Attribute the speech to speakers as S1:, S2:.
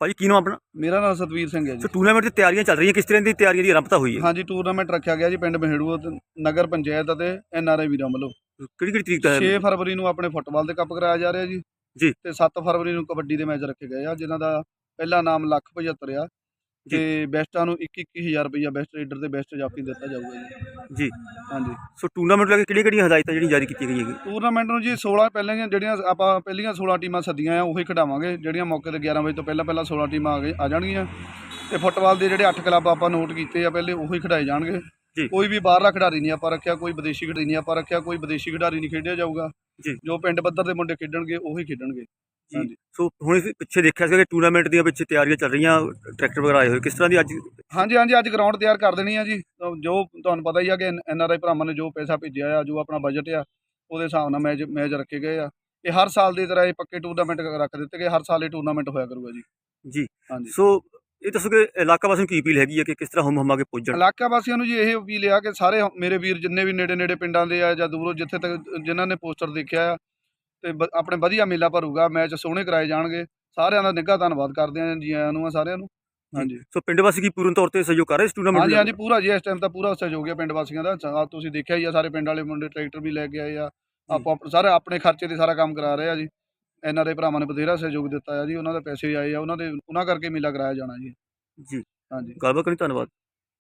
S1: ਭਾਜੀ ਕੀ ਨਾਮ ਆਪਣਾ?
S2: ਮੇਰਾ ਨਾਮ ਸਤਵੀਰ ਸਿੰਘ ਹੈ ਜੀ।
S1: ਟੂਰਨਾਮੈਂਟ ਦੀ ਤਿਆਰੀਆਂ ਚੱਲ ਰਹੀਆਂ ਕਿਸ ਤਰ੍ਹਾਂ ਦੀ ਤਿਆਰੀਆਂ ਦੀ ਆਰੰਭਤਾ ਹੋਈ ਹੈ?
S2: ਹਾਂਜੀ ਟੂਰਨਾਮੈਂਟ ਰੱਖਿਆ ਗਿਆ ਜੀ ਪਿੰਡ ਮਹੇੜੂ ਤੇ ਨਗਰ ਪੰਚਾਇਤ ਅਤੇ ਐਨਆਰਆਈ ਵੀਰਾਂ ਵੱਲੋਂ।
S1: ਕਿਹੜੀ ਕਿਹੜੀ ਤਰੀਕ ਦਾ
S2: 6
S1: ਹੈ
S2: ਫਰਵਰੀ ਨੂੰ ਆਪਣੇ ਫੁੱਟਬਾਲ ਦੇ ਕੱਪ ਕਰਾਇਆ ਜਾ ਰਿਹਾ ਜੀ
S1: ਜੀ।
S2: ਤੇ 7 ਫਰਵਰੀ ਨੂੰ ਕਬੱਡੀ ਦੇ ਮੈਚ ਰੱਖੇ ਗਏ ਆ ਜਿਨ੍ਹਾਂ ਦਾ ਪਹਿਲਾ ਨਾਮ ਲੱਖ 75 ਆ।
S1: ਜੀ।
S2: ਤੇ ਬੈਸਟਾਂ ਨੂੰ 21-21000 ਰੁਪਇਆ ਬੈਸਟ ਰੀਡਰ ਤੇ ਬੈਸਟ ਜਾਫੀ ਦਿੱਤਾ ਜਾਊਗਾ ਜੀ।
S1: ਜੀ।
S2: ਹਾਂਜੀ।
S1: ਸੋ ਟੂਰਨਾਮੈਂਟ ਲੈ ਕੇ ਕਿਹੜੀਆਂ ਕਿਹੜੀਆਂ ਹਦਾਇਤਾਂ ਜਿਹੜੀਆਂ ਜਾਰੀ ਕੀਤੀਆਂ ਗਈਆਂ ਹੈਗੀਆਂ?
S2: ਟੂਰਨਾਮੈਂਟ ਨੂੰ ਜੀ 16 ਪਹਿਲੀਆਂ ਜਿਹੜੀਆਂ ਆਪਾਂ ਪਹਿਲੀਆਂ 16 ਟੀਮਾਂ ਸੱਦੀਆਂ ਆ ਉਹੀ ਖਿਡਾਵਾਂਗੇ ਜਿਹੜੀਆਂ ਮੌਕੇ ਤੇ 11 ਵਜੇ ਤੋਂ ਪਹਿਲਾਂ ਪਹਿਲਾਂ 16 ਟੀਮਾਂ ਆ ਜਾਣਗੀਆਂ। ਤੇ ਫੁੱਟਬਾਲ ਦੇ ਜਿਹੜੇ 8 ਕਲੱਬ ਆਪਾਂ ਨੋਟ ਕੀਤੇ ਆ ਪਹਿਲੇ ਉਹੀ ਖਿਡਾਏ ਜਾਣਗੇ।
S1: ਜੀ।
S2: ਕੋਈ ਵੀ ਬਾਹਰਲਾ ਖਿਡਾਰੀ ਨਹੀਂ ਆਪਾਂ ਰੱਖਿਆ ਕੋਈ ਵਿਦੇਸ਼ੀ ਖਿਡਾਰੀ ਨਹੀਂ ਆਪਾਂ ਰੱਖਿਆ ਕੋਈ ਵਿਦੇਸ਼ੀ ਖਿਡਾਰੀ ਨਹੀਂ ਖੇਡਿਆ ਜਾਊਗਾ।
S1: ਜੀ।
S2: ਜੋ ਪਿੰਡ ਪੱਧਰ ਦੇ ਮੁੰਡੇ ਖੇਡਣਗੇ ਉਹੀ ਖੇਡਣਗੇ। ਹਾਂਜੀ।
S1: ਸੋ ਹੁਣ ਅਸੀਂ ਪਿੱਛੇ ਦੇਖਿਆ ਸੀਗਾ ਕਿ ਟੂਰਨਾਮੈਂਟ ਦੀਆਂ ਵਿੱਚ ਤਿਆਰੀਆਂ ਚੱਲ ਰਹੀਆਂ ਟਰੈਕਟਰ ਵਗੈਰਾ ਆਏ ਹੋਏ। ਕਿਸ ਤਰ੍ਹਾਂ ਦੀ ਅੱਜ
S2: ਹਾਂਜੀ ਹਾਂਜੀ ਅੱਜ ਗਰਾਊਂਡ ਤਿਆਰ ਕਰ ਦੇਣੀ ਆ ਜੀ। ਜੋ ਤੁਹਾਨੂੰ ਪਤਾ ਹੀ ਆ ਕਿ ਐਨ ਆਰ ਆਈ ਭਰਾਵਾਂ ਨੇ ਜੋ ਪੈਸਾ ਭੇਜਿਆ ਆ ਜੋ ਆਪਣਾ ਬਜਟ ਆ ਉਹਦੇ ਹਿਸਾਬ ਨਾਲ ਮੈਚ ਮੈਚ ਰੱਖੇ ਗਏ ਆ। ਇਹ ਹਰ ਸਾਲ ਦੀ ਤਰ੍ਹਾਂ ਇਹ ਪੱਕੇ ਟੂਰਨਾਮੈਂਟ ਰੱਖ ਦਿੱਤੇ ਗਏ ਹਰ ਸਾਲ ਇਹ ਟੂਰਨਾਮੈਂਟ ਹੋਇਆ ਕਰੂਗਾ ਜੀ।
S1: ਜੀ।
S2: ਹਾਂਜੀ।
S1: ਸੋ ਇਹ ਦੱਸੋ ਕਿ ਇਲਾਕਾ ਵਾਸੀਆਂ ਨੂੰ ਕੀ ਅਪੀਲ ਹੈਗੀ ਹੈ ਕਿ ਕਿਸ ਤਰ੍ਹਾਂ ਹਮ ਹਮਾ ਕੇ ਪੁੱਜਣ?
S2: ਇਲਾਕਾ ਵਾਸੀਆਂ ਨੂੰ ਜੀ ਇਹ ਅਪੀਲ ਆ ਕਿ ਸਾਰੇ ਮੇਰੇ ਵੀਰ ਜਿੰਨੇ ਵੀ ਨੇੜੇ ਨੇੜੇ ਪਿੰਡਾਂ ਦੇ ਆ ਜਾਂ ਦੂਰੋਂ ਜਿੱਥੇ ਤੱਕ ਜਿਨ੍ਹਾਂ ਨੇ ਪੋਸਟਰ ਦੇਖਿਆ ਆ ਤੇ ਆਪਣੇ ਵਧੀਆ ਮੇਲਾ ਭਰੂਗਾ ਮੈਚ ਸੋਹਣੇ ਕਰਾਏ ਜਾਣਗੇ ਸਾਰਿਆਂ ਦਾ ਨਿੱਘਾ ਧੰਨਵਾਦ ਕਰਦੇ ਆ ਜੀ ਆਇਆਂ ਨੂੰ ਆ ਸਾਰਿਆਂ ਨੂੰ। ਹਾਂਜੀ।
S1: ਸੋ ਪਿੰਡ ਵਾਸੀ ਕੀ ਪੂਰਨ ਤੌਰ ਤੇ ਸਹਿਯੋਗ ਕਰ ਰਹੇ ਇਸ ਟੂਰਨਾਮੈਂਟ
S2: ਹਾਂਜੀ ਹਾਂਜੀ ਪੂਰਾ ਜੀ ਇਸ ਟਾਈਮ ਤਾਂ ਪੂਰਾ ਸਹਿਯੋਗ ਹੈ ਪਿੰਡ ਵਾਸੀਆਂ ਦਾ। ਆ ਤੁਸੀਂ ਦੇਖਿਆ ਹੀ ਆ ਸਾਰੇ ਪਿੰਡ ਵਾਲੇ ਮੁੰਡੇ ਟਰੈਕਟਰ ਵੀ ਲੈ ਕੇ ਆਏ ਆ। ਆਪ- ਸਾਰੇ ਆਪਣੇ ਖਰਚੇ ਤੇ ਸਾਰਾ ਕੰਮ ਕਰਾ ਰਹੇ ਆ ਜੀ। ਐਨ ਆਰ ਆਈ ਭਰਾਵਾਂ ਨੇ ਬਥੇਰਾ ਸਹਿਯੋਗ ਦਿੱਤਾ ਆ ਜੀ ਉਹਨਾਂ ਦੇ ਪੈਸੇ ਆਏ ਆ ਉਹਨਾਂ ਦੇ ਉਹਨਾਂ ਕਰਕੇ ਮੇਲਾ ਕਰਾਇਆ ਜਾਣਾ ਜੀ।
S1: ਜੀ।
S2: ਹਾਂਜੀ।
S1: ਗੱਲਬਾਤ ਕਰਨੀ ਧੰਨਵਾਦ।